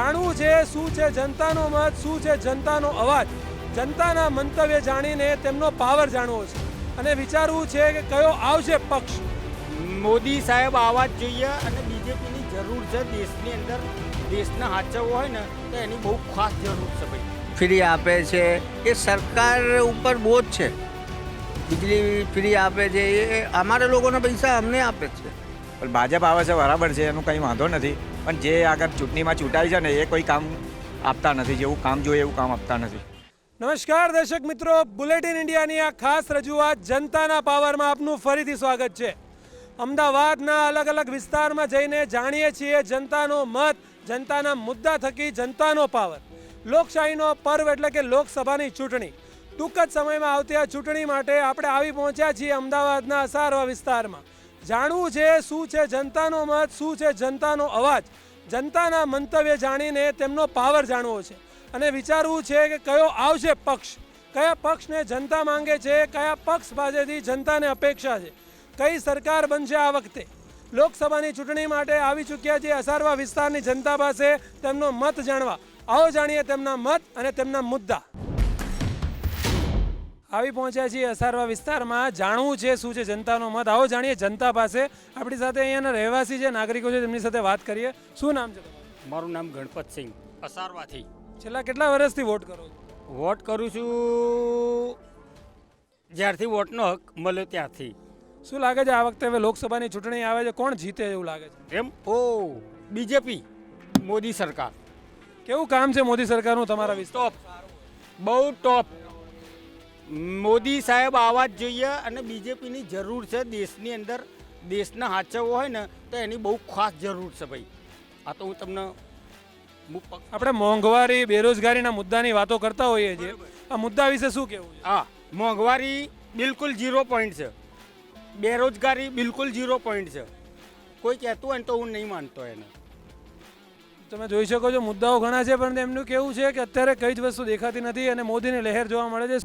જાણવું છે શું છે જનતાનો મત શું છે જનતાનો અવાજ? જનતાના મંતવ્ય જાણીને તેમનો પાવર જાણવો છે અને વિચારવું છે કે કયો આવશે પક્ષ. મોદી સાહેબ આવા જ જોઈએ અને બીજેપીની જરૂર છે દેશની અંદર દેશને હાચવવો હોય ને તો એની બહુ ખાસ જરૂર છે ભાઈ. ફ્રી આપે છે એ સરકાર ઉપર બોજ છે. વીજળી ફ્રી આપે છે એ અમારા લોકોના પૈસા અમને આપે છે. પણ ભાજપ આવે છે બરાબર છે એનું કંઈ વાંધો નથી. પણ જે આગળ ચૂંટણીમાં ચૂંટાય છે ને, એ કોઈ કામ આપતા નથી. જેવું કામ જોઈએ, એવું કામ આપતા નથી. નમસ્કાર, દર્શક મિત્રો. બુલેટિન ઇન્ડિયાની આ ખાસ રજૂઆત જનતાના પાવરમાં આપનું ફરીથી સ્વાગત છે. અમદાવાદના અલગ અલગ વિસ્તારમાં જઈને જાણીએ છીએ જનતાનો મત, જનતાના મુદ્દા થકી જનતાનો પાવર. લોકશાહીનો પર્વ એટલે કે લોકસભાની ચૂંટણી. ટૂંક જ સમયમાં આવતી આ ચૂંટણી માટે આપણે આવી પહોંચ્યા છીએ અમદાવાદના અસારવા વિસ્તારમાં. જાણવું છે શું છે જનતાનો મત, શું છે જનતાનો અવાજ? જનતાના મંતવ્ય જાણીને તેમનો પાવર જાણવો છે અને વિચારવું છે કે કયો આવશે પક્ષ? કયા પક્ષને જનતા માંગે છે? કયા પક્ષ પાસેથી જનતાને અપેક્ષા છે? કઈ સરકાર બનશે આ વખતે? લોકસભાની ચૂંટણી માટે આવી ચૂક્યા છે અસારવા વિસ્તારની જનતા પાસે તેમનો મત જાણવા. આવો જાણીએ તેમના મત અને તેમના મુદ્દા. આવી પહોંચ્યા છીએ અસારવા વિસ્તારમાં. જાણવું છે શું છે જનતાનો મત? આવો જાણીએ જનતા પાસે. આપણી સાથે અહીંયાના રહેવાસી છે નાગરિકો છે તેમની સાથે વાત કરીએ. શું નામ છે મારું નામ ગણપતસિંહ અસારવાથી. છેલ્લા કેટલા વર્ષથી વોટ કરો વોટ કરું છું જ્યારથી વોટનો હક મળ્યો ત્યારથી. શું લાગે છે આ વખતે હવે લોકસભાની ચૂંટણી આવે છે? કોણ જીતે એવું લાગે છે? એમ? ઓ બીજેપી મોદી સરકાર. કેવું કામ છે મોદી સરકારનું તમારા વિસ્તાર? બહુ ટોપ. મોદી સાહેબ આવા જ જોઈએ અને બીજેપીની જરૂર છે દેશની અંદર દેશને હાચવવો હોય ને તો એની બહુ ખાસ જરૂર છે ભાઈ. આ તો હું તમને આપણે મોંઘવારી બેરોજગારીના મુદ્દાની વાતો કરતા હોઈએ છીએ. આ મુદ્દા વિશે શું કહેવું હા મોંઘવારી બિલકુલ ઝીરો પોઈન્ટ છે. બેરોજગારી બિલકુલ ઝીરો પોઈન્ટ છે. કોઈ કહેતું હોય ને તો હું નહીં માનતો એને. તમે જોઈ શકો છો મુદ્દાઓ ઘણા છે પણ એમનું કેવું છે કે અત્યારે કઈ જ વસ્તુ દેખાતી નથી અને મોદીની લહેર જોવા મળે છે.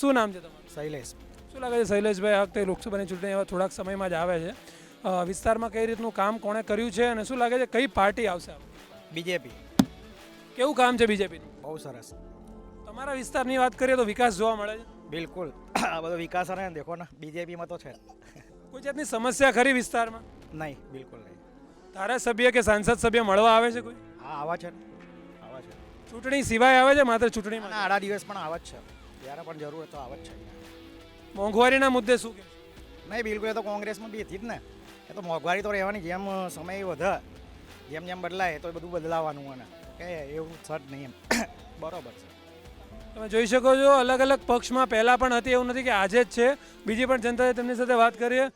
શું નામ છે તમારું? શૈલેષ. શું લાગે છે શૈલેષભાઈ આ વખતે લોકસભાની ચૂંટણી એવા થોડાક સમયમાં જ આવે છે. વિસ્તારમાં કઈ રીતનું કામ કોણે કર્યું છે અને શું લાગે છે કઈ પાર્ટી આવશે બીજેપી. કેવું કામ છે બીજેપીનું? બહુ સરસ. તમારા વિસ્તારની વાત કરીએ તો વિકાસ જોવા મળે છે. બિલકુલ. આ બધો વિકાસ અને દેખો ને બીજેપીમાં તો છે. કોઈ જાતની સમસ્યા ખરી વિસ્તારમાં? નહીં બિલકુલ નહીં. ધારાસભ્ય કે સાંસદ સભ્ય મળવા આવે છે કોઈ? હા આવા છે આવા છે. ચૂંટણી સિવાય આવે છે માત્ર ચૂંટણીમાં? આડા દિવસ પણ આવા જ છે. જ્યારે પણ જરૂર હોય તો આવે જ છે. મોંઘવારીના મુદ્દે શું કે નહીં બિલકુલ એ તો કોંગ્રેસમાં બી હતી જ ને. એ તો મોંઘવારી તો રહેવાની જેમ સમય વધે જેમ જેમ બદલાય તો એ બધું બદલાવાનું અને કે એવું સટ નહીં એમ. બરોબર છે. તમે જોઈ શકો છો અલગ અલગ પક્ષમાં પહેલાં પણ હતી એવું નથી કે આજે જ છે. બીજી પણ જનતાએ તેમની સાથે વાત કરીએ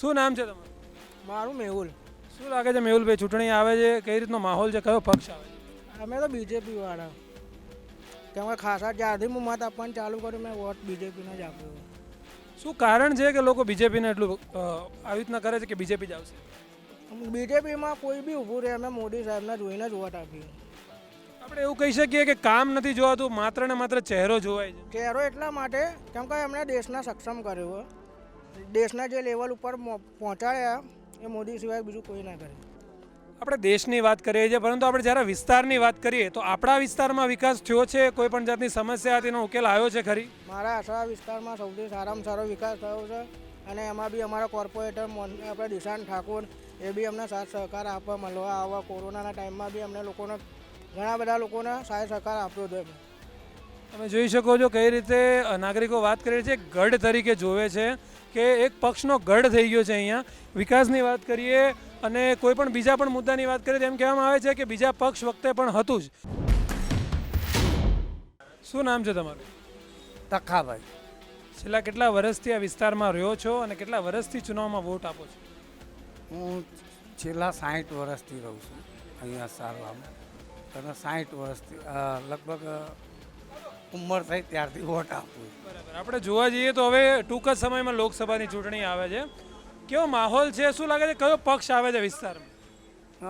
શું નામ છે તમારું? મારું મેહુલ. શું લાગે છે મેહુલભાઈ ચૂંટણી આવે છે? કઈ રીતનો માહોલ છે? કયો પક્ષ આવે છે? અમે તો બીજેપી વાળા. કેમ કે ખાસા જ્યારથી હું મત આપવાનું ચાલુ કર્યું મેં વોટ બીજેપીને જ આપ્યો. શું કારણ છે કે લોકો બીજેપીને એટલું આવી રીતના કરે છે કે બીજેપી જ આવશે? બીજેપીમાં કોઈ બી ઊભું રહે અમે મોદી સાહેબને જોઈને જ વોટ આપ્યું આપણે એવું કહી શકીએ કે કામ નથી જોવાતું માત્ર ને માત્ર ચહેરો જોવાય છે. ચહેરો એટલા માટે કેમ કે એમણે દેશને સક્ષમ કર્યો. દેશના જે લેવલ ઉપર પહોંચાડ્યા એ મોદી સિવાય બીજું કોઈ ના કરે. આપણે દેશની વાત કરીએ છીએ પરંતુ આપણે જ્યારે વિસ્તારની વાત કરીએ તો આપણા વિસ્તારમાં વિકાસ થયો છે કોઈ પણ જાતની સમસ્યા તેનો ઉકેલ આવ્યો છે ખરી? મારા આશરા વિસ્તારમાં સૌથી સારામાં સારો વિકાસ થયો છે અને એમાં બી અમારા કોર્પોરેટર આપણે દિશાન ઠાકોર એ બી અમને સાથ સહકાર આપવા મળવા આવવા કોરોનાના ટાઈમમાં બી અમને લોકોને ઘણા બધા લોકોને સાથ સહકાર આપ્યો છે. તમે જોઈ શકો છો કઈ રીતે નાગરિકો વાત કરે છે ગઢ તરીકે જોવે છે કે એક પક્ષનો ગઢ થઈ ગયો છે અહીંયા. વિકાસની વાત કરીએ અને કોઈ પણ બીજા પણ મુદ્દાની વાત કરીએ તો એમ કહેવામાં આવે છે કે બીજા પક્ષ વખતે પણ હતું જ. શું નામ છે તમારું? તખાભાઈ. છેલ્લા કેટલા વર્ષથી આ વિસ્તારમાં રહ્યો છો અને કેટલા વર્ષથી ચુનાવમાં વોટ આપો છો? હું છેલ્લા સાઠ વર્ષથી રહું છું અહીંયા સારવામાં અને સાઠ વર્ષથી લગભગ ઉંમર થઈ ત્યારથી વોટ આપું બરાબર. આપણે જોવા જઈએ તો હવે ટૂંક જ સમયમાં લોકસભાની ચૂંટણી આવે છે. કેવો માહોલ છે? શું લાગે છે? કયો પક્ષ આવે છે વિસ્તારમાં?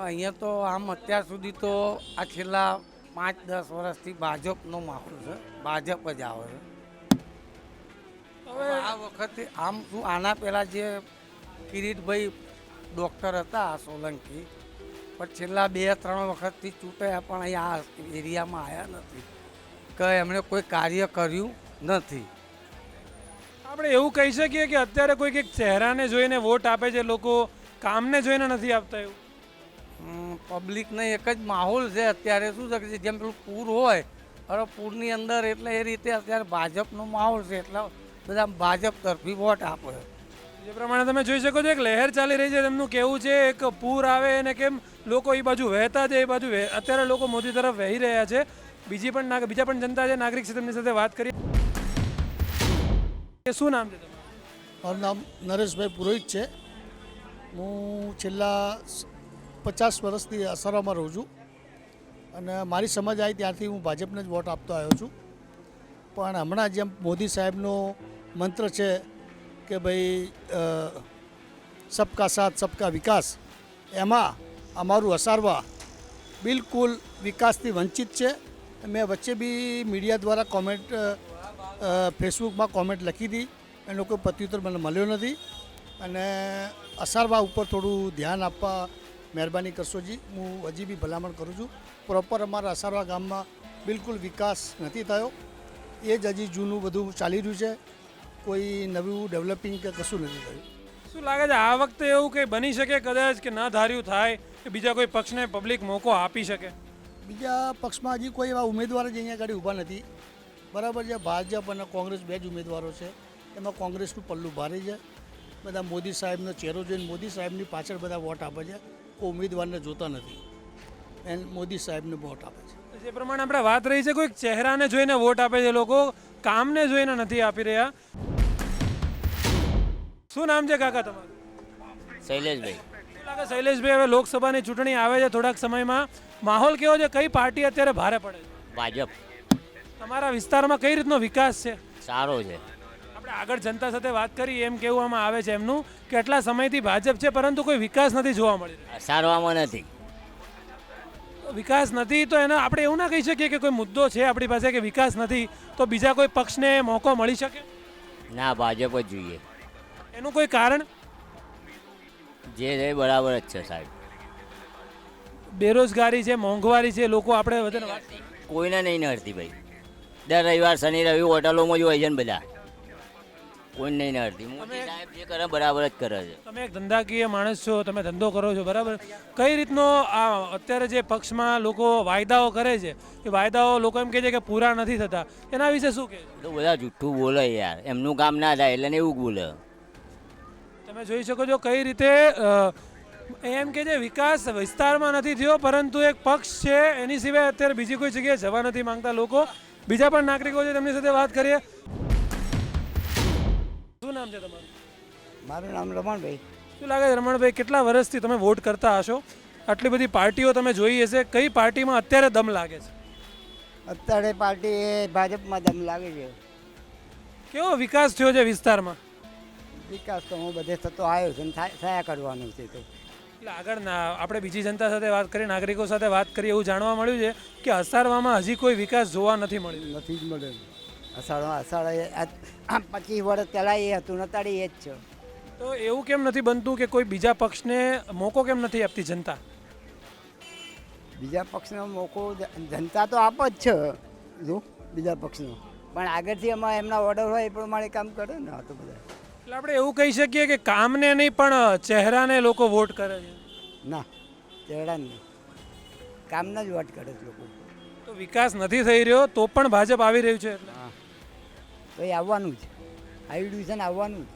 અહીંયા તો આમ અત્યાર સુધી તો આ છેલ્લા પાંચ દસ વર્ષથી ભાજપનો માહોલ છે. ભાજપ જ આવે છે. હવે આ વખતે આમ શું આના પહેલાં જે કિરીટભાઈ ડૉક્ટર હતા આ સોલંકી પણ છેલ્લા બે ત્રણ વખતથી ચૂંટાયા પણ અહીંયા આ એરિયામાં આવ્યા નથી. કે એમણે કોઈ કાર્ય કર્યું નથી. આપણે એવું કહી શકીએ કે અત્યારે કોઈક એક ચહેરાને જોઈને વોટ આપે છે લોકો કામને જોઈને નથી આપતા એવું? પબ્લિકને એક જ માહોલ છે અત્યારે. શું છે જેમ પેલું પૂર હોય હવે પૂરની અંદર એટલે એ રીતે અત્યારે ભાજપનો માહોલ છે એટલે બધા ભાજપ તરફી વોટ આપે. જે પ્રમાણે તમે જોઈ શકો છો એક લહેર ચાલી રહી છે. તેમનું કેવું છે એક પૂર આવે અને કેમ લોકો એ બાજુ વહેતા છે એ બાજુ અત્યારે લોકો મોદી તરફ વહી રહ્યા છે. બીજી પણ બીજા પણ જનતા છે નાગરિક છે તેમની સાથે વાત કરીએ. કે શું નામ છે મારું નામ નરેશભાઈ પુરોહિત છે. હું છેલ્લા પચાસ વર્ષથી અસારામાં રહું છું અને મારી સમજ આવી ત્યારથી હું ભાજપને જ વોટ આપતો આવ્યો છું. પણ હમણાં જેમ મોદી સાહેબનો મંત્ર છે કે ભાઈ સબકા સાથ, સબકા વિકાસ, એમાં અમારું અસારવા બિલકુલ વિકાસથી વંચિત છે. મેં વચ્ચે બી મીડિયા દ્વારા કોમેન્ટ ફેસબુકમાં કોમેન્ટ લખી હતી એનો કોઈ પ્રત્યુત્તર મને મળ્યો નથી. અને અસારવા ઉપર થોડું ધ્યાન આપવા મહેરબાની કરશો જી. હું હજી બી ભલામણ કરું છું. પ્રોપર અમારા અસારવા ગામમાં બિલકુલ વિકાસ નથી થયો. એ જ હજી જૂનું બધું ચાલી રહ્યું છે. કોઈ નવું ડેવલપિંગ કે કશું નથી થયું. શું લાગે છે આ વખતે એવું કંઈ બની શકે? કદાચ કે ન ધાર્યું થાય કે બીજા કોઈ પક્ષને પબ્લિક મોકો આપી શકે? બીજા પક્ષમાં હજી કોઈ એવા ઉમેદવાર જ અહીંયા આગળ ઊભા નથી. બરાબર છે. ભાજપ અને કોંગ્રેસ બે જ ઉમેદવારો છે. એમાં કોંગ્રેસનું પલ્લું ભારે છે. બધા મોદી સાહેબનો ચહેરો જોઈને મોદી સાહેબની પાછળ બધા વોટ આપે છે. કોઈ ઉમેદવારને જોતા નથી. એન્ડ મોદી સાહેબને વોટ આપે છે. જે પ્રમાણે આપણે વાત રહી છે કોઈક ચહેરાને જોઈને વોટ આપે છે લોકો કામને જોઈને નથી આપી રહ્યા. શું નામ છે કાકા તમારું? શૈલેષભાઈ. કાકા લાગે શૈલેષભાઈ હવે લોકસભાની ચૂંટણી આવે છે થોડાક સમયમાં. માહોલ કેવો છે? કઈ પાર્ટી અત્યારે ભારે પડે છે? ભાજપ. તમારા વિસ્તારમાં કઈ રીતનો વિકાસ છે? સારો છે. આપણે આગળ જનતા સાથે વાત કરી એમ કહેવામાં આવે છે એમનું કે આટલા સમયથી ભાજપ છે પરંતુ કોઈ વિકાસ નથી જોવા મળી સારવામાં નથી. વિકાસ નથી તો એના આપણે એવું ના કહી શકીએ કે કોઈ મુદ્દો છે આપણી પાસે કે વિકાસ નથી તો બીજા કોઈ પક્ષને મોકો મળી શકે? ના ભાજપ જ જોઈએ. એનું કોઈ કારણ? જે છે બરાબર જ છે સાહેબ. બેરોજગારી છે મોંઘવારી છે લોકો આપણે વધારે કોઈને નહીં નડતી ભાઈ. દર રવિવાર શનિ રવિ હોટલોમાં જ હોય છે ને બધા. કોઈ નહીં નડતી મોદી સાહેબ જે કરે બરાબર જ કરે છે. તમે એક ધંધાકીય માણસ છો તમે ધંધો કરો છો બરાબર? કઈ રીતનો આ અત્યારે જે પક્ષમાં લોકો વાયદાઓ કરે છે એ વાયદાઓ લોકો એમ કહે છે કે પૂરા નથી થતા. એના વિશે શું કહે તો બધા જુઠ્ઠું બોલે યાર. એમનું કામ ના થાય એટલે એવું બોલે. તમે જોઈ શકો છો કઈ રીતે એમ કે જે વિકાસ વિસ્તારમાં નથી થયો પરંતુ એક પક્ષ છે એની સિવાય અત્યારે બીજી કોઈ જગ્યાએ જવા નથી માંગતા લોકો. બીજા પણ નાગરિકો છે તેમની સાથે વાત કરીએ. શું નામ છે તમારું? મારું નામ રમણભાઈ. શું લાગે છે રમણભાઈ કેટલા વર્ષથી તમે વોટ કરતા હશો? આટલી બધી પાર્ટીઓ તમે જોઈ હશે કઈ પાર્ટીમાં અત્યારે દમ લાગે છે? અત્યારે પાર્ટી એ ભાજપમાં દમ લાગે છે. કેવો વિકાસ થયો છે વિસ્તારમાં? વિકાસ તો હું બધે થતો આવ્યો છે થયા કરવાનું છે તો. એટલે આગળ ના આપણે બીજી જનતા સાથે વાત કરી નાગરિકો સાથે વાત કરી એવું જાણવા મળ્યું છે કે અસારવામાં હજી કોઈ વિકાસ જોવા નથી મળ્યો. નથી જ મળે અસારવા અષાઢ આ પચીસ વર્ષ પહેલાં એ હતું નતાડી એ જ છે. તો એવું કેમ નથી બનતું કે કોઈ બીજા પક્ષને મોકો કેમ નથી આપતી જનતા? બીજા પક્ષનો મોકો જનતા તો આપ જ છે. જો બીજા પક્ષનો. પણ આગળથી એમાં એમના ઓર્ડર હોય એ પ્રમાણે કામ કરે ને આ તો બધા. એટલે આપણે એવું કહી શકીએ કે કામને નહીં પણ ચહેરાને લોકો વોટ કરે છે. ના ચહેરા નહીં. કામના જ વોટ કરે છે લોકો. તો વિકાસ નથી થઈ રહ્યો તો પણ ભાજપ આવી રહ્યું છે એટલે. હા. તો એ આવવાનું જ. આવ્યું છે ને આવવાનું જ.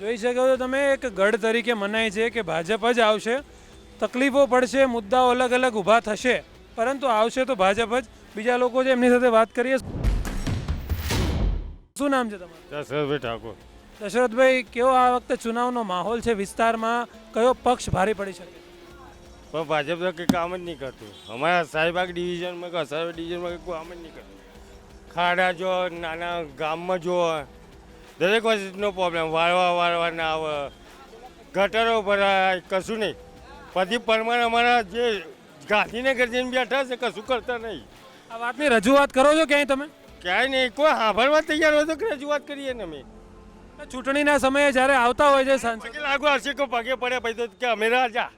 જોઈ શકો છો તમે એક ગઢ તરીકે મનાય છે કે ભાજપ જ આવશે. તકલીફો પડશે મુદ્દાઓ અલગ અલગ ઊભા થશે. પરંતુ આવશે તો ભાજપ જ. બીજા લોકો છે એમની સાથે વાત કરીએ. શું નામ છે તમારું? દશરથભાઈ ઠાકોર. દશરથભાઈ કેવો આ વખતે ચુનાવનો માહોલ છે વિસ્તારમાં? કયો પક્ષ ભારે પડી શકે? પણ ભાજપ તો કંઈ કામ જ નહીં કરતું. અમારા સાહેબાગ ડિવિઝનમાં કે અસારબાગ ડિવિઝનમાં કંઈ કામ જ નહીં કરતું. ખાડા જો નાના ગામમાં જો દરેક વસ્તુનો પ્રોબ્લેમ વાળવા વાળવા ના આવે. ગટરો ભરાય કશું નહીં. પછી પરમાર અમારા જે ગાંધીનગર જઈને બેઠા છે કશું કરતા નહીં. આ વાતની રજૂઆત કરો છો ક્યાંય તમે? ક્યાંય નહીં. કોઈ સાંભળવા તૈયાર હોય તો રજૂઆત કરીએ ને અમે. ચૂંટણીના સમયે જ્યારે આવતા હોય છે પગે લાગુ હશે કે પગે પડે પછી કે અમે રાજા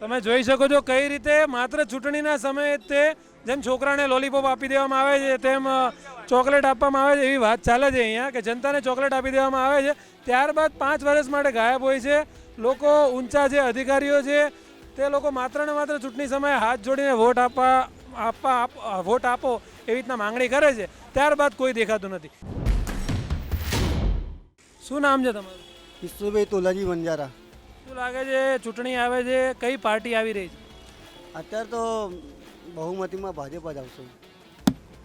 તમે જોઈ શકો છો કઈ રીતે માત્ર ચૂંટણીના સમયે તે જેમ છોકરાને લોલીપોપ આપી દેવામાં આવે છે તેમ ચોકલેટ આપવામાં આવે છે એવી વાત ચાલે છે અહીંયા કે જનતાને ચોકલેટ આપી દેવામાં આવે છે. ત્યારબાદ પાંચ વર્ષ માટે ગાયબ હોય છે. લોકો ઊંચા જે અધિકારીઓ છે. તે લોકો માત્ર ને માત્ર ચૂંટણી સમયે હાથ જોડીને વોટ આપવા આપવા વોટ આપો એવી રીતના માંગણી કરે છે. ત્યારબાદ કોઈ દેખાતું નથી. શું નામ છે તમારું? ઈશ્વરભાઈ તોલાજી વંજારા. શું લાગે છે ચૂંટણી આવે છે કઈ પાર્ટી આવી રહી છે? અત્યારે તો બહુમતીમાં ભાજપ જ આવશે.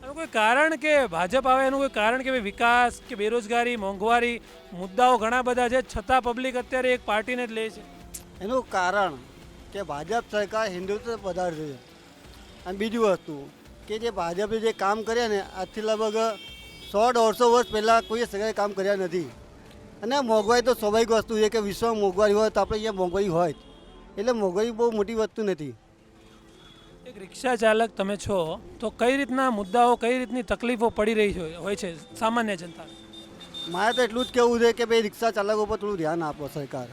એનું કોઈ કારણ કે ભાજપ આવે એનું કોઈ કારણ કે વિકાસ કે બેરોજગારી મોંઘવારી મુદ્દાઓ ઘણા બધા છે છતાં પબ્લિક અત્યારે એક પાર્ટીને જ લે છે. એનું કારણ કે ભાજપ સરકાર હિન્દુત્વ વધારે છે. અને બીજું વસ્તુ કે જે ભાજપે જે કામ કર્યા ને આજથી લગભગ સો દોઢસો વર્ષ પહેલાં કોઈએ સરકારે કામ કર્યા નથી. અને મોંઘવારી તો સ્વાભાવિક વસ્તુ છે કે વિશ્વમાં મોંઘવારી હોય તો આપણે અહીંયા મોંઘવારી હોય એટલે મોંઘવારી બહુ મોટી વસ્તુ નથી. એક રિક્ષા ચાલક તમે છો તો કઈ રીતના મુદ્દાઓ કઈ રીતની તકલીફો પડી રહી છે હોય છે સામાન્ય જનતા મારે તો એટલું જ કહેવું છે કે ભાઈ રિક્ષા ચાલકો પર થોડું ધ્યાન આપો સરકાર.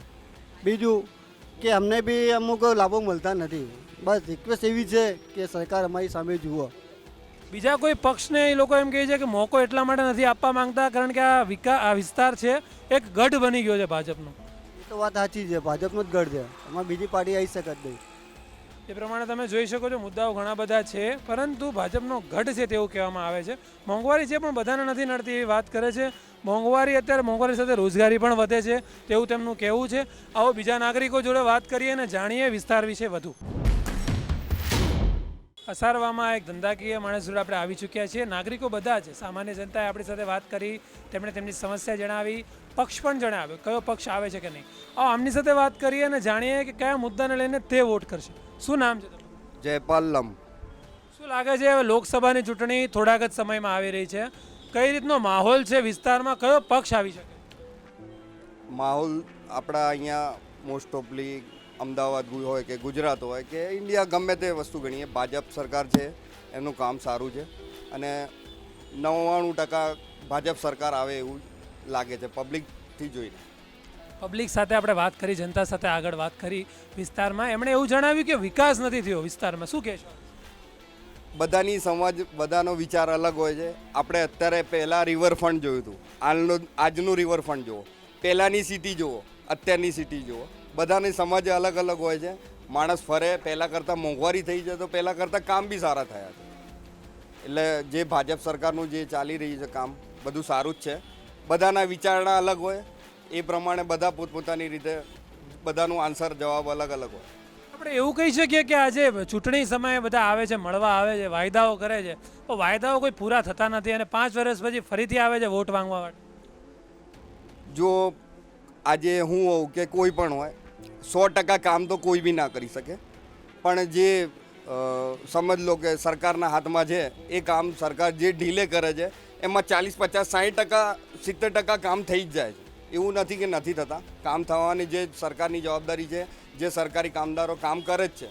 બીજું કે અમને બી અમુક લાભો મળતા નથી. બસ રિક્વેસ્ટ એવી છે કે સરકાર અમારી સામે જુઓ. બીજા કોઈ પક્ષને એ લોકો એમ કહે છે કે મોકો એટલા માટે નથી આપવા માંગતા કારણ કે આ વિકા આ વિસ્તાર છે એક ગઢ બની ગયો છે ભાજપનો. એ તો વાત સાચી છે ભાજપનો જ ગઢ છે. એમાં બીજી પાર્ટી આવી શકત નહીં. એ પ્રમાણે તમે જોઈ શકો છો મુદ્દાઓ ઘણા બધા છે પરંતુ ભાજપનો ગઢ છે તેવું કહેવામાં આવે છે. મોંઘવારી છે પણ બધાને નથી નડતી એવી વાત કરે છે. મોંઘવારી અત્યારે મોંઘવારી સાથે રોજગારી પણ વધે છે તેવું તેમનું કહેવું છે. આવો બીજા નાગરિકો જોડે વાત કરીએ અને જાણીએ વિસ્તાર વિશે વધુ. અસારવામાં એક ધંધાકીય માણસ જોડે આપણે આવી ચૂક્યા છીએ. નાગરિકો બધા છે સામાન્ય જનતાએ આપણી સાથે વાત કરી તેમણે તેમની સમસ્યા જણાવી પક્ષ પણ જણાવ્યો કયો પક્ષ આવે છે કે નહીં. આવો આમની સાથે વાત કરીએ અને જાણીએ કે કયા મુદ્દાને લઈને તે વોટ કરશે. શું નામ છે તમારું? જયપાલ લમ. શું લાગે છે હવે લોકસભાની ચૂંટણી થોડાક જ સમયમાં આવી રહી છે? કઈ રીતનો માહોલ છે વિસ્તારમાં? કયો પક્ષ આવી શકે? માહોલ આપણા અહીંયા મોસ્ટ ઓફલી અમદાવાદ હોય કે ગુજરાત હોય કે ઇન્ડિયા ગમે તે વસ્તુ ગણીએ. ભાજપ સરકાર છે એનું કામ સારું છે. અને નવ્વાણું ટકા ભાજપ સરકાર આવે એવું લાગે છે પબ્લિકથી જોઈને. પબ્લિક સાથે આપણે વાત કરી જનતા સાથે આગળ વાત કરી વિસ્તારમાં. એમણે એવું જણાવ્યું કે વિકાસ નથી થયો વિસ્તારમાં. શું કહેશો? બધાની સમાજ બધાનો વિચાર અલગ હોય છે. આપણે અત્યારે પહેલાં રિવરફ્રન્ટ જોયું હતું. આજનું આજનું રિવરફ્રન્ટ જુઓ. પહેલાંની સિટી જુઓ. અત્યારની સિટી જુઓ. બધાની સમજ અલગ અલગ હોય છે. માણસ ફરે પહેલાં કરતાં મોંઘવારી થઈ છે તો પહેલાં કરતાં કામ બી સારા થયા છે. એટલે જે ભાજપ સરકારનું જે ચાલી રહ્યું છે કામ બધું સારું જ છે. બધાના વિચારણા અલગ હોય એ પ્રમાણે બધા પોતપોતાની રીતે બધાનું આન્સર જવાબ અલગ અલગ હોય. આપણે એવું કહી શકીએ કે આજે ચૂંટણી સમયે બધા આવે છે મળવા આવે છે વાયદાઓ કરે છે. તો વાયદાઓ કોઈ પૂરા થતા નથી અને પાંચ વર્ષ પછી ફરીથી આવે છે વોટ માંગવા માટે? જો આજે હું હોઉં કે કોઈ પણ હોય, સો ટકા કામ તો કોઈ બી ના કરી શકે. પણ જે સમજ લો કે સરકારના હાથમાં છે, એ કામ સરકાર જે ઢીલે કરે છે, એમાં ચાલીસ, પચાસ સાઠ ટકા, સિત્તેર ટકા કામ થઈ જ જાય છે. એવું નથી કે નથી થતા. કામ થવાની જે સરકારની જવાબદારી છે, જે સરકારી કામદારો કામ કરે જ છે.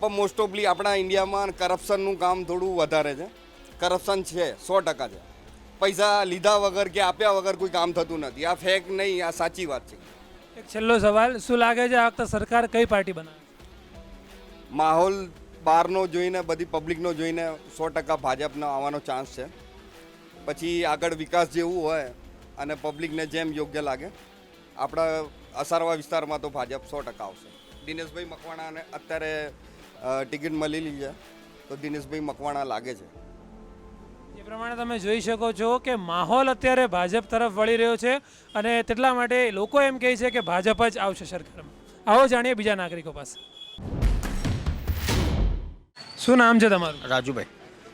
પણ મોસ્ટ ઓફલી આપણા ઇન્ડિયામાં કરપ્શનનું કામ થોડું વધારે છે. કરપ્શન છે, સો ટકા છે. પૈસા લીધા વગર કે આપ્યા વગર કોઈ કામ થતું નથી. આ ફેક નહીં આ સાચી વાત છે. એક છેલ્લો સવાલ શું લાગે છે આ વખતે સરકાર કઈ પાર્ટી બનાવે? માહોલ બહારનો જોઈને બધી પબ્લિકનો જોઈને સો ટકા ભાજપનો આવવાનો ચાન્સ છે. પછી આગળ વિકાસ જેવું હોય અને પબ્લિકને જેમ યોગ્ય લાગે આપણા અસારવા વિસ્તારમાં તો ભાજપ સો ટકા આવશે. દિનેશભાઈ મકવાણાને અત્યારે ટિકિટ મળેલી છે તો દિનેશભાઈ મકવાણા લાગે છે. એ પ્રમાણે તમે જોઈ શકો છો કે માહોલ અત્યારે ભાજપ તરફ વળી રહ્યો છે અને તેટલા માટે લોકો એમ કહે છે કે ભાજપ જ આવશે સરકારમાં. આવો જાણીએ બીજા નાગરિકો પાસે. શું નામ છે તમારું? રાજુભાઈ.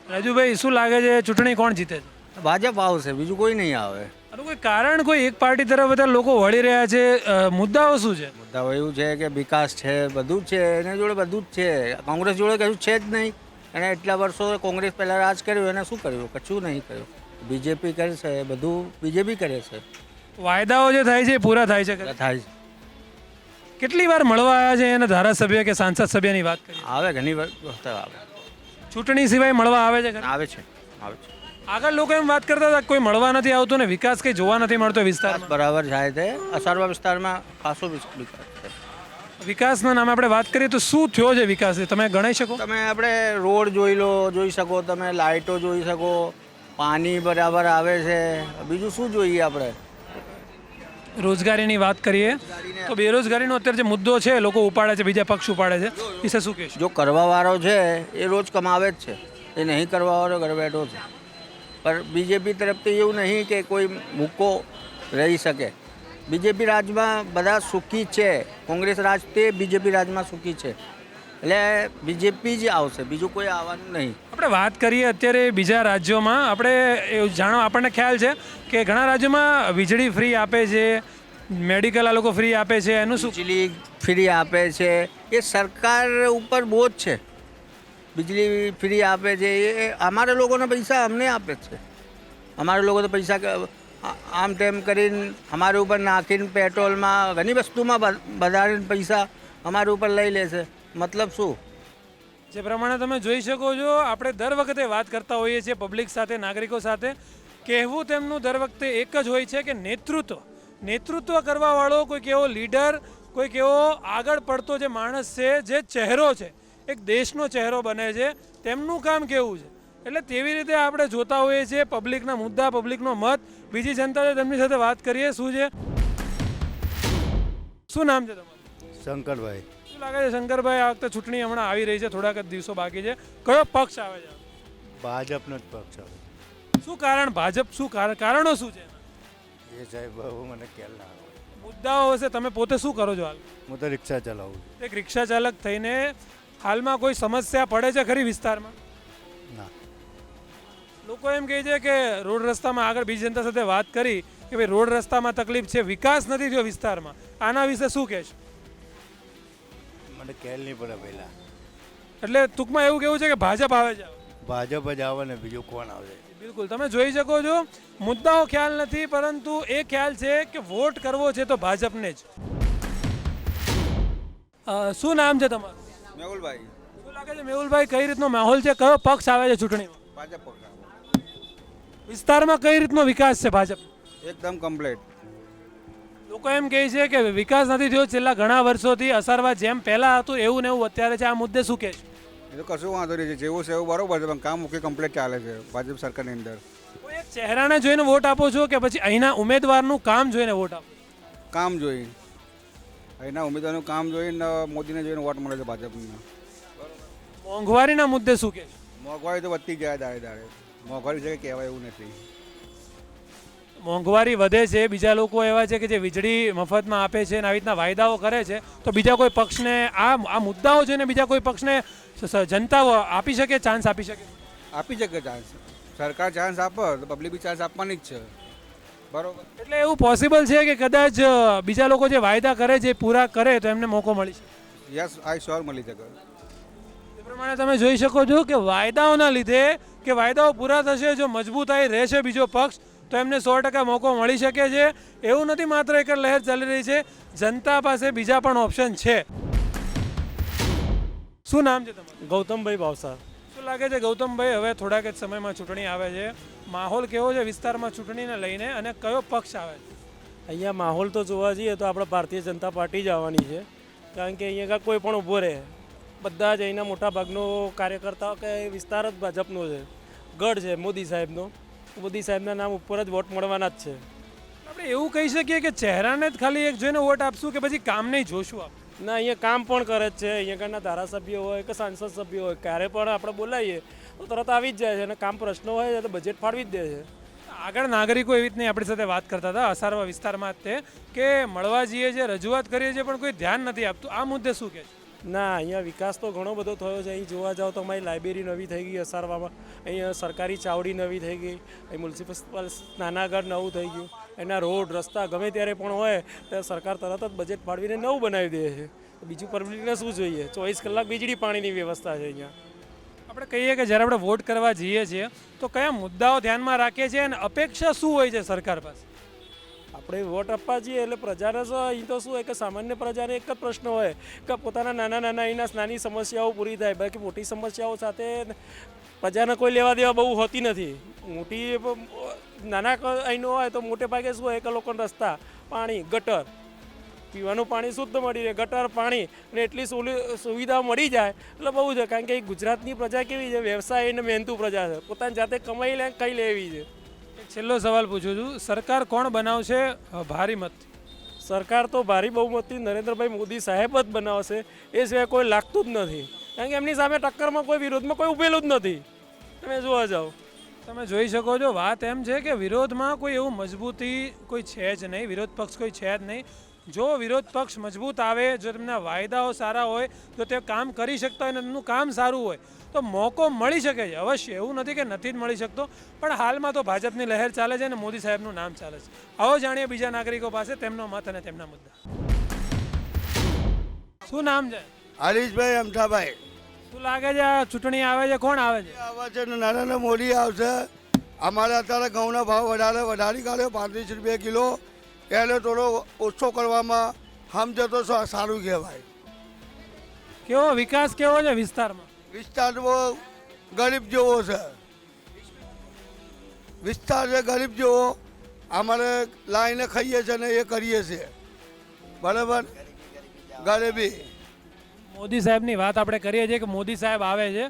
રાજુભાઈ શું લાગે છે ચૂંટણી કોણ જીતે છે? ભાજપ આવશે બીજું કોઈ નહીં આવે. આનું કોઈ કારણ કોઈ એક પાર્ટી તરફ બધા લોકો વળી રહ્યા છે મુદ્દાઓ શું છે? મુદ્દાઓ એવું છે કે વિકાસ છે બધું જ છે એના જોડે બધું જ છે. કોંગ્રેસ જોડે કશું છે જ નહીં. એને એટલા વર્ષો કોંગ્રેસ પહેલાં રાજ કર્યું એને શું કર્યું? કશું નહીં કર્યું. બીજેપી કરે છે બધું બીજેપી કરે છે. વાયદાઓ જે થાય છે એ પૂરા થાય છે. થાય છે. કેટલી વાર મળવા આવ્યા છે એને ધારાસભ્ય કે સાંસદ સભ્યની વાત આવે ઘણી વખત આવે. ચૂંટણી સિવાય મળવા આવે છે? આવે છે આવે છે. આગળ લોકો એમ વાત કરતા હતા કોઈ મળવા નથી આવતું ને વિકાસ કંઈ જોવા નથી મળતો વિસ્તાર બરાબર જાય છે. અસારવા વિસ્તારમાં ખાસો વિકાસ. વિકાસના નામે આપણે વાત કરીએ તો શું થયો છે વિકાસ? તમે ગણાઈ શકો? તમે આપણે રોડ જોઈ લો જોઈ શકો તમે લાઇટો જોઈ શકો પાણી બરાબર આવે છે. બીજું શું જોઈએ આપણે? રોજગારીની વાત કરીએ તો બેરોજગારીનો અત્યારે જે મુદ્દો છે લોકો ઉપાડે છે બીજા પક્ષ ઉપાડે છે. વિશે શું કહેશો? જો કરવાવાળો છે એ રોજ કમાવે જ છે. એ નહીં કરવાવાળો ઘર બેઠો છે. પણ બીજેપી તરફથી એવું નહીં કે કોઈ મૂકો રહી શકે. બીજેપી રાજમાં બધા સુખી છે. કોંગ્રેસ રાજ તે બીજેપી રાજમાં સુખી છે. એટલે બીજેપી જ આવશે બીજું કોઈ આવવાનું નહીં. આપણે વાત કરીએ અત્યારે બીજા રાજ્યોમાં. આપણે એવું જાણવા આપણને ખ્યાલ છે કે ઘણા રાજ્યોમાં વીજળી ફ્રી આપે છે મેડિકલ આ લોકો ફ્રી આપે છે એનું શું? વીજળી ફ્રી આપે છે. એ સરકાર ઉપર બોજ છે. વીજળી ફ્રી આપે છે. એ અમારા લોકોના પૈસા અમને આપે છે. અમારા લોકો તો પૈસા આમ તેમ કરીને અમારા ઉપર નાખીને પેટ્રોલમાં ઘણી વસ્તુમાં વધારીને પૈસા અમારા ઉપર લઈ લે છે. મતલબ શું? જે પ્રમાણે તમે જોઈ શકો છો, આપણે દર વખતે વાત કરતા હોઈએ છીએ પબ્લિક સાથે, નાગરિકો સાથે. કહેવું તેમનું દર વખતે એક જ હોય છે કે નેતૃત્વ. નેતૃત્વ કરવાવાળો કોઈક એવો લીડર કોઈક એવો આગળ પડતો જે માણસ છે, જે ચહેરો છે, એક દેશનો ચહેરો બને છે, તેમનું કામ કેવું છે? એટલે તેવી રીતે આપણે જોતા હોઈએ છીએ પબ્લિકના મુદ્દા પબ્લિકનો મત. બીજી જનતા તેમની સાથે વાત કરીએ. શું છે? શું નામ છે તમારું? શંકરભાઈ. શું લાગે છે શંકરભાઈ આ વખતે ચૂંટણી હમણાં આવી રહી છે થોડાક જ દિવસો બાકી છે. કયો પક્ષ આવે છે? ભાજપનો જ પક્ષ આવે. શું કારણ? ભાજપ શું કારણ શું છે? એ સાહેબ બહુ મને ખ્યાલ ના આવે. મુદ્દાઓ હશે તમે પોતે શું કરો છો હાલ? હું તો રિક્ષા ચલાવું એક રિક્ષા ચાલક થઈને હાલમાં કોઈ સમસ્યા પડે છે ખરી વિસ્તારમાં? લોકો એમ કહે છે કે રોડ રસ્તામાં આગળ બીજી જનતા સાથે વાત કરી કે ભાઈ રોડ રસ્તામાં તકલીફ છે વિકાસ નથી થયો વિસ્તારમાં. આના વિશે શું કહેશો મને ખ્યાલ નહીં પડે પહેલાં. એટલે ટૂંકમાં એવું કેવું છે કે ભાજપ આવે છે. ભાજપ જ આવે ને બીજું કોણ આવે? બિલકુલ તમે જોઈ શકો છો. મુદ્દાઓ ખ્યાલ નથી પરંતુ એ ખ્યાલ છે કે વોટ કરવો છે તો ભાજપને જ. અ, શું નામ છે તમારું? મેહુલભાઈ. શું લાગે છે મેહુલભાઈ કઈ રીતનો માહોલ છે? કયો પક્ષ આવે છે ચૂંટણીમાં? ભાજપ વિસ્તારમાં કઈ રીતનો વિકાસ છે ભાજપ? એકદમ કમ્પ્લીટ લોકો એમ કહે છે કે વિકાસ નથી થયો છેલ્લા ઘણા વર્ષોથી અસરવા જેમ પહેલા હતું એવું ને એવું અત્યારે છે. આ મુદ્દે શું કહેશો એ તો કશું વાંધો નહીં છે જેવું છે એવું બરોબર છે પણ કામ મુખ્ય કમ્પ્લીટ ચાલે છે ભાજપ સરકારની અંદર. કોઈ એક ચહેરાને જોઈને વોટ આપો છો કે પછી અહીંના ઉમેદવારનું કામ જોઈને વોટ આપો? કામ જોઈ. અહીંના ઉમેદવારનું કામ જોઈને મોદીને જોઈને વોટ મળે છે ભાજપને. મોંઘવારીના મુદ્દે શું કહેશો મોંઘવારી તો વધતી જાય દાડે દાડે. મોંઘવારી છે કે કહેવાય એવું નથી? મોંઘવારી વધે છે. બીજા લોકો એવા છે કે જે વીજળી મફતમાં આપે છે અને આવી રીતના વાયદાઓ કરે છે. તો બીજા કોઈ પક્ષને આ આ મુદ્દાઓ છે ને બીજા કોઈ પક્ષને જનતાઓ આપી શકે ચાન્સ આપી શકે? આપી શકે ચાન્સ સરકાર ચાન્સ આપે તો પબ્લિક બી ચાન્સ આપવાની જ છે. બરોબર. એટલે એવું પોસિબલ છે કે કદાચ બીજા લોકો જે વાયદા કરે છે એ પૂરા કરે તો એમને મોકો મળી શકે? યસ આઈ શ્યોર મળી શકે. પ્રમાણે તમે જોઈ શકો છો કે વાયદાઓના લીધે કે વાયદાઓ પૂરા થશે જો મજબૂતાઈ રહેશે બીજો પક્ષ તો એમને સો ટકા મોકો મળી શકે છે. એવું નથી માત્ર એક લહેર ચાલી રહી છે જનતા પાસે બીજા પણ ઓપ્શન છે. શું નામ છે તમારું? ગૌતમભાઈ ભાવસા શું લાગે છે ગૌતમભાઈ હવે થોડાક જ સમયમાં ચૂંટણી આવે છે. માહોલ કેવો છે વિસ્તારમાં ચૂંટણીને લઈને અને કયો પક્ષ આવે છે? અહીંયા માહોલ તો જોવા જઈએ તો આપણે ભારતીય જનતા પાર્ટી જ આવવાની છે. કારણ કે અહીંયા કોઈ પણ ઊભો રહે. બધા જ અહીંના મોટા ભાગનો કાર્યકર્તાઓ કે વિસ્તાર જ ભાજપનો છે. ગઢ છે મોદી સાહેબનો. મોદી સાહેબના નામ ઉપર જ વોટ મળવાના જ છે. આપણે એવું કહી શકીએ કે ચહેરાને જ ખાલી એક જોઈને વોટ આપશું કે પછી કામ નહીં જોશું આપણે? ના અહીંયા કામ પણ કરે જ છે. અહીંયા આગળના ધારાસભ્યો હોય કે સાંસદ સભ્યો હોય ક્યારે પણ આપણે બોલાવીએ તો તરત આવી જ જાય છે અને કામ પ્રશ્નો હોય તો બજેટ ફાળવી જ દે છે. આગળ નાગરિકો એવી રીતની આપણી સાથે વાત કરતા હતા અસારવા વિસ્તારમાં જ તે કે મળવા જઈએ છે રજૂઆત કરીએ છીએ પણ કોઈ ધ્યાન નથી આપતું. આ મુદ્દે શું કહે છે? ના, અહીંયા વિકાસ તો ઘણો બધો થયો છે. અહીં જોવા જાઓ તો અમારી લાઇબ્રેરી નવી થઈ ગઈ અસારવામાં. અહીંયા સરકારી ચાવડી નવી થઈ ગઈ. અહીં મ્યુનિસિપલ સ્નાનાગર નવું થઈ ગયું. એના રોડ, રસ્તા ગમે ત્યારે પણ હોય ત્યારે સરકાર તરત જ બજેટ ફાળવીને નવું બનાવી દે છે. તો બીજું પબ્લિકને શું જોઈએ? ચોવીસ કલાક વીજળી પાણીની વ્યવસ્થા છે અહીંયા. આપણે કહીએ કે જ્યારે આપણે વોટ કરવા જઈએ છીએ, તો કયા મુદ્દાઓ ધ્યાનમાં રાખીએ છીએ અને અપેક્ષા શું હોય છે સરકાર પાસે? આપણે વોટ આપવા જઈએ એટલે પ્રજાને અહીં તો શું હોય કે સામાન્ય પ્રજાને એક જ પ્રશ્ન હોય કે પોતાના નાના નાના અહીંના નાની સમસ્યાઓ પૂરી થાય. બાકી મોટી સમસ્યાઓ સાથે પ્રજાને કોઈ લેવા દેવા બહુ હોતી નથી. મોટી નાના અહીંનો હોય તો મોટે ભાગે શું હોય કે લોકોને રસ્તા, પાણી, ગટર, પીવાનું પાણી શુદ્ધ મળી રહે. ગટર, પાણી અને એટલી સુવિ- સુવિધા મળી જાય એટલે બહુ છે કારણ કે ગુજરાતની પ્રજા કેવી છે? વ્યવસાય અને મહેનતુ પ્રજા છે. પોતાની જાતે કમાઈ લે કઈ લેવી છે? છેલ્લો સવાલ પૂછું છું. સરકાર કોણ બનાવશે? ભારી મત. સરકાર તો ભારી બહુમતી નરેન્દ્રભાઈ મોદી સાહેબ જ બનાવશે. એ સિવાય કોઈ લાગતું જ નથી. કારણ કે એમની સામે ટક્કરમાં કોઈ વિરોધમાં કોઈ ઉભેલું જ નથી. તમે જોવા જાઓ. તમે જોઈ શકો છો. વાત એમ છે કે વિરોધમાં કોઈ એવું મજબૂતી કોઈ છે જ નહીં. વિરોધ પક્ષ કોઈ છે જ નહીં. જો વિરોધ પક્ષ મજબૂત આવે જો તેમના વાયદાઓ સારા હોય જો તે કામ કરી શકતા હોય અને તેમનું કામ સારું હોય તો મોકો મળી શકે છે. અવશ્ય એવું નથી કે નથી જ મળી શકતો પણ હાલમાં તો ભાજપની લહેર ચાલે છે અને મોદી સાહેબનું નામ ચાલે છે. આવો જાણીએ બીજા નાગરિકો પાસે તેમનો મત અને તેમના મુદ્દા. શું નામ છે? હરીશભાઈ અમથાભાઈ. શું લાગે છે આ ચૂંટણી આવે છે? કોણ આવે છે? આવે છે નરેન્દ્ર મોદી આવશે. અમારે અત્યારે ઘઉંના ભાવ વધારે વધારી કાઢ્યો પાંત્રીસ રૂપિયા કિલો. એને થોડો ઓછો કરવામાં સમજતો સારું કહેવાય. કેવો વિકાસ કેવો છે વિસ્તારમાં? વિસ્તારમાં ગરીબ જેવો છે. વિસ્તાર છે ગરીબ જેવો અમારે લાઈને ખાઈએ છીએ ને એ કરીએ છીએ. બરાબર? ગરીબી. મોદી સાહેબની વાત આપણે કરીએ છીએ કે મોદી સાહેબ આવે છે.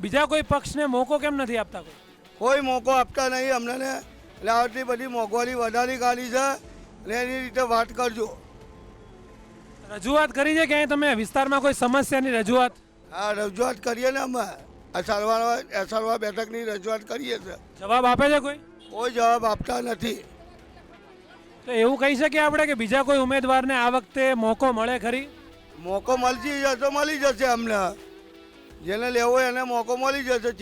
બીજા કોઈ પક્ષને મોકો કેમ નથી આપતા કોઈ? કોઈ મોકો આપતા નહીં. અમને ને એટલે આટલી બધી મોંઘવારી વધારી કાઢી છે. ને એની રીતે વાત કરજો. રજૂઆત કરી છે ક્યાંય તમે વિસ્તારમાં કોઈ સમસ્યાની રજૂઆત? હા રજૂઆત કરીએ ને અમે. અસરવા અસરવા બેઠકની રજૂઆત કરીએ છીએ જવાબ આપે છે કોઈ? કોઈ જવાબ આપતા નથી. તો એવું કહી શકીએ આપણે કે બીજા કોઈ ઉમેદવારને આ વખતે મોકો મળે ખરી? મોકો મળતી જશે તો મળી જશે અમને. જેને લેવો એને મોકો મળી જશે.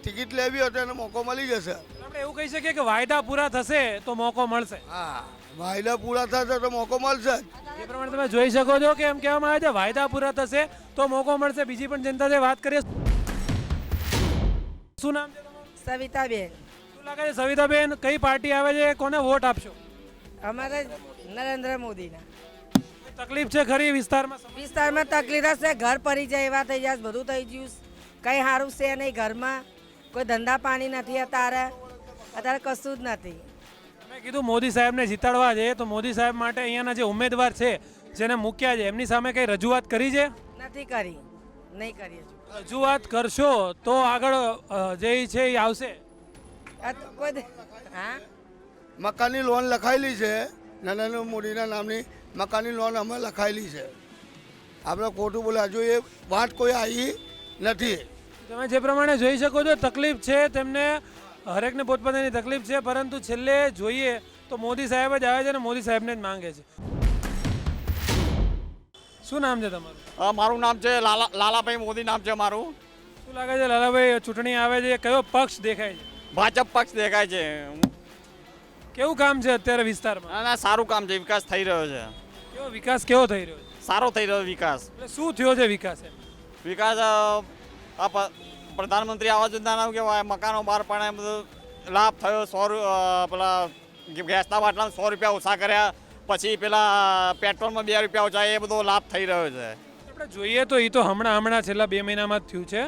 ટિકિટ લેવી હોય તો એને મોકો મળી જશે. આપણે એવું કહી શકીએ કે વાયદા પૂરા થશે તો મોકો મળશે. હા. વાયદા પૂરા થશે તો મોકો મળશે એ પ્રમાણે તમે જોઈ શકો છો કે એમ કહેવામાં આવે છે વાયદા પૂરા થશે તો મોકો મળશે. બીજી પણ જનતા છે વાત કરીએ. શું નામ છે તમારું? સવિતાબેન. શું લાગે છે સવિતાબેન કઈ પાર્ટી આવે છે? કોને વોટ આપશો? અમારે નરેન્દ્ર મોદીના. તકલીફ છે ખરી વિસ્તારમાં? વિસ્તારમાં તકલીફ હશે ઘર પડી જાય એવા થઈ જાય બધું થઈ ગયું કંઈ સારું છે નહીં ઘરમાં. કોઈ ધંધા પાણી નથી અત્યારે. અત્યારે કશું જ નથી. કીધું મોદી સાહેબને જીતાડવા છે તો મોદી સાહેબ માટે અહીંયાના જે ઉમેદવાર છે જેને મૂક્યા છે એમની સામે કઈ રજૂઆત કરી છે? નથી કરી. નહીં કરી રજૂઆત કરશો તો આગળ જે છે એ આવશે. મકાનની લોન લખાયેલી છે નરેન્દ્ર મોદીના નામની મકાનની લોન અમે લખાયેલી છે. આપણે ખોટું બોલ્યા હજુ એ વાત કોઈ આવી નથી. તમે જે પ્રમાણે જોઈ શકો છો તકલીફ છે તેમને હરેકને પોતપોતાની તકલીફ છે પરંતુ છેલ્લે જોઈએ તો મોદી સાહેબ જ આવે છે અને મોદી સાહેબને જ માંગે છે. શું નામ છે તમારું? મારું નામ છે લાલા લાલાભાઈ મોદી નામ છે મારું. શું લાગે છે લાલાભાઈ ચૂંટણી આવે છે કયો પક્ષ દેખાય છે? ભાજપ પક્ષ દેખાય છે. કેવું કામ છે અત્યારે વિસ્તારમાં? ના સારું કામ છે વિકાસ થઈ રહ્યો છે. કેવો વિકાસ કેવો થઈ રહ્યો છે? સારો થઈ રહ્યો વિકાસ. એટલે શું થયો છે વિકાસ વિકાસ આ પ્રધાનમંત્રી આવાસ યોજનાનું કહેવાય મકાનો બહાર પણ બધું લાભ થયો સો પેલા ગેસના બાટલા સો રૂપિયા ઓછા કર્યા પછી પેલા પેટ્રોલમાં બે રૂપિયા ઓછા એ બધો લાભ થઈ રહ્યો છે. આપણે જોઈએ તો એ તો હમણાં હમણાં છેલ્લા બે મહિનામાં જ થયું છે.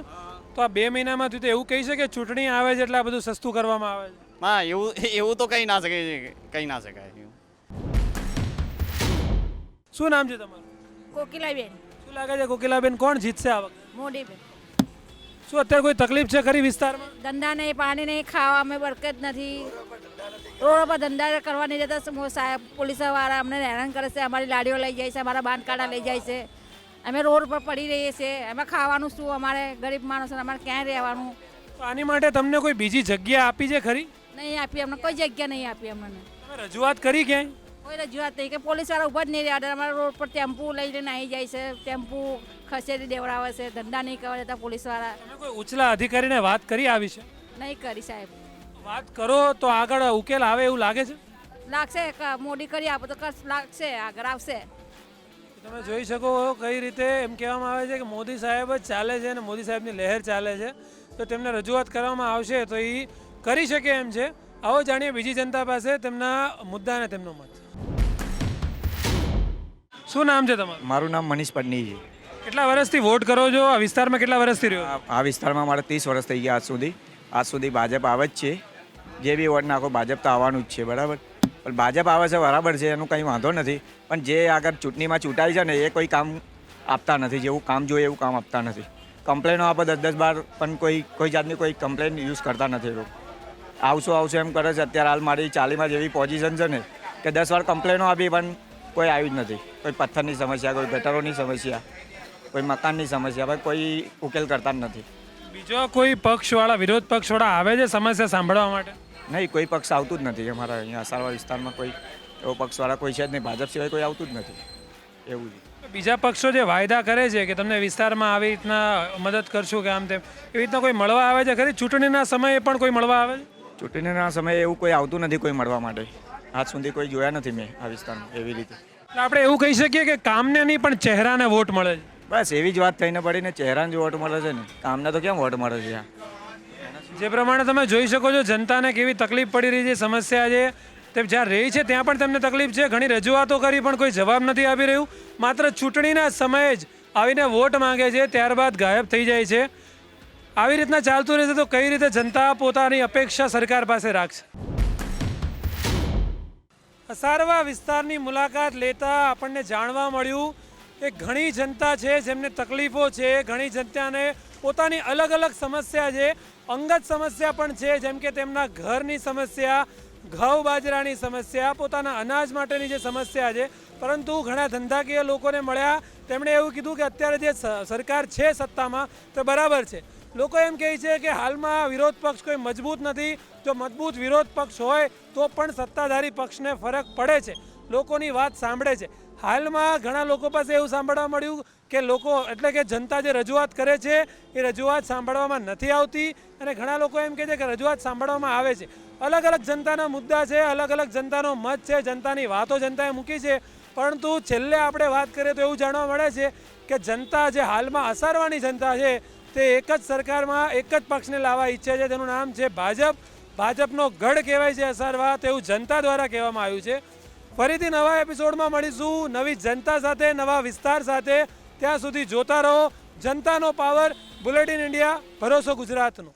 તો આ બે મહિનામાં થયું તો એવું કહી શકે ચૂંટણી આવે છે એટલે આ બધું સસ્તું કરવામાં આવે છે? હા એવું એવું તો કહી ના શકે કહી ના શકાય શું નામ છે તમારું? કોકિલાબેન. શું લાગે છે કોકિલાબેન કોણ જીતશે આ વખતે? મોદીબેન. શું અત્યારે કોઈ તકલીફ છે ખરી વિસ્તારમાં? ધંધા નહીં પાણી નહીં ખાવા ખાવામાં બરકત નથી. રોડ પર ધંધા કરવા નહીં જતા સમો સાહેબ પોલીસવાળા અમને હેરાન કરે છે અમારી લાડીઓ લઈ જાય છે અમારા બાંધકાડા લઈ જાય છે. અમે રોડ પર પડી રહીએ છીએ અમે ખાવાનું શું અમારે ગરીબ માણસો અમારે ક્યાં રહેવાનું? આની માટે તમને કોઈ બીજી જગ્યા આપી છે ખરી? નહીં આપી અમને કોઈ જગ્યા નહીં આપી અમને. રજૂઆત કરી ક્યાંય? કોઈ રજૂઆત નહીં કે પોલીસવાળા ઊભા જ નહીં રહ્યા અમારા રોડ પર ટેમ્પુ લઈને આવી જાય છે ટેમ્પુ ખસેડી દેવડાવે છે ધંધા નહીં કરવા દેતા પોલીસવાળા કોઈ ઉચલા અધિકારીને વાત કરી આવી છે? નહીં કરી સાહેબ. વાત કરો તો આગળ ઉકેલ આવે એવું લાગે છે? લાગશે કે મોડી કરી આપો તો કશ લાગશે આગળ આવશે. તમે જોઈ શકો કઈ રીતે એમ કહેવામાં આવે છે કે મોદી સાહેબ જ ચાલે છે અને મોદી સાહેબની લહેર ચાલે છે. તો તેમને રજૂઆત કરવામાં આવશે તો એ કરી શકે એમ છે. આવો જાણીએ બીજી જનતા પાસે તેમના મુદ્દા અને તેમનો મત. શું નામ છે તમારું? મારું નામ મનીષ પટની છે કેટલા વર્ષથી વોટ કરો છો? આ વિસ્તારમાં કેટલા વર્ષથી રહ્યો? આ- વિસ્તારમાં મારે ત્રીસ વર્ષ થઈ ગયા આજ સુધી. આજ સુધી ભાજપ આવે જ છે. જે બી વોટ નાખો ભાજપ તો આવવાનું જ છે, બરાબર? પણ ભાજપ આવે છે બરાબર છે, એનું કંઈ વાંધો નથી. પણ જે આગળ ચૂંટણીમાં ચૂંટાય છે ને, એ કોઈ કામ આપતા નથી. જેવું કામ જોઈએ એવું કામ આપતા નથી. કમ્પ્લેનો આપે દસ દસ બાર, પણ કોઈ કોઈ જાતની કોઈ કમ્પ્લેન યુઝ કરતા નથી લોકો. આવશો આવશો એમ કરે છે. અત્યારે હાલ મારી ચાલીમાં જેવી પોઝિશન છે ને, કે દસ વાર કમ્પ્લેનો આપી, પણ કોઈ આવી જ નથી. કોઈ પથ્થરની સમસ્યા, કોઈ ગટરોની સમસ્યા. કોઈ મકાનની સમસ્યા ભાઈ કોઈ ઉકેલ કરતા જ નથી. બીજો કોઈ પક્ષવાળા વિરોધ પક્ષવાળા આવે છે સમસ્યા સાંભળવા માટે? નહીં કોઈ પક્ષ આવતું જ નથી અમારા અહીંયા અસારવા વિસ્તારમાં કોઈ એવો પક્ષવાળા કોઈ છે જ નહીં. ભાજપ સિવાય કોઈ આવતું જ નથી. એવું બીજા પક્ષો જે વાયદા કરે છે કે તમને વિસ્તારમાં આવી રીતના મદદ કરશું કે આમ તેમ એવી રીતના કોઈ મળવા આવે છે? ખરી ચૂંટણીના સમયે પણ કોઈ મળવા આવે છે? ચૂંટણીના સમયે એવું કોઈ આવતું નથી કોઈ મળવા માટે. આજ સુધી કોઈ જોયા નથી મેં આ વિસ્તારમાં એવી રીતે. આપણે એવું કહી શકીએ કે કામને નહીં પણ ચહેરાને વોટ મળે છે. બસ, એવી જ વાત થઈને પડીને ચહેરાને જ વોટ મળે છે ને કામને તો કેમ વોટ મળે છે જે પ્રમાણે તમે જોઈ શકો છો, જનતાને કેવી તકલીફ પડી રહી છે, સમસ્યા છે. તે જ્યાં રહી છે, ત્યાં પણ તેમને તકલીફ છે. ઘણી રજૂઆતો કરી, પણ કોઈ જવાબ નથી આપી રહ્યું. માત્ર ચૂંટણીના સમયે જ આવીને વોટ માંગે છે, ત્યારબાદ ગાયબ થઈ જાય છે. આવી રીતના ચાલતું રહેશે તો કઈ રીતે જનતા પોતાની અપેક્ષા સરકાર પાસે રાખશે? અસારવા વિસ્તારની મુલાકાત લેતા આપણને જાણવા મળ્યું કે ઘણી જનતા છે જેમને તકલીફો છે, ઘણી જનતાને પોતાની અલગ અલગ સમસ્યા છે. અંગત સમસ્યા પણ છે, જેમ કે તેમના ઘરની સમસ્યા, ઘઉં બાજરાની સમસ્યા, પોતાના અનાજ માટેની જે સમસ્યા છે. પરંતુ ઘણા ધંધાકીય લોકોને મળ્યા, તેમણે એવું કીધું કે અત્યારે જે સરકાર છે સત્તામાં, તો બરાબર છે. લોકો એમ કહે છે કે હાલમાં વિરોધ પક્ષ કોઈ મજબૂત નથી. જો મજબૂત વિરોધ પક્ષ હોય, તો પણ સત્તાધારી પક્ષને ફરક પડે છે. લોકોની વાત સાંભળે છે. હાલમાં ઘણા લોકો પાસે એવું સાંભળવા મળ્યું કે લોકો, એટલે કે જનતા જે રજૂઆત કરે છે, એ રજૂઆત સાંભળવામાં નથી આવતી અને ઘણા લોકો એમ કહે છે કે રજૂઆત સાંભળવામાં આવે છે. અલગ અલગ જનતાના મુદ્દા છે, અલગ અલગ જનતાનો મત છે, જનતાની વાતો જનતાએ મૂકી છે. પરંતુ છેલ્લે આપણે વાત કરીએ તો એવું જાણવા મળે છે કે જનતા જે હાલમાં અસારવાની જનતા છે, તે એક જ સરકારમાં એક જ પક્ષને લાવવા ઈચ્છે છે. તેનું નામ છે ભાજપ. ભાજપનો ગઢ કહેવાય છે અસારવા. તેવું જનતા દ્વારા કહેવામાં આવ્યું છે. ફરીથી નવા એપિસોડમાં મળીશું. નવી જનતા સાથે, નવા વિસ્તાર સાથે. ત્યાં સુધી જોતા રહો. જનતાનો પાવર, બુલેટિન ઇન્ડિયા, ભરોસો ગુજરાતનો.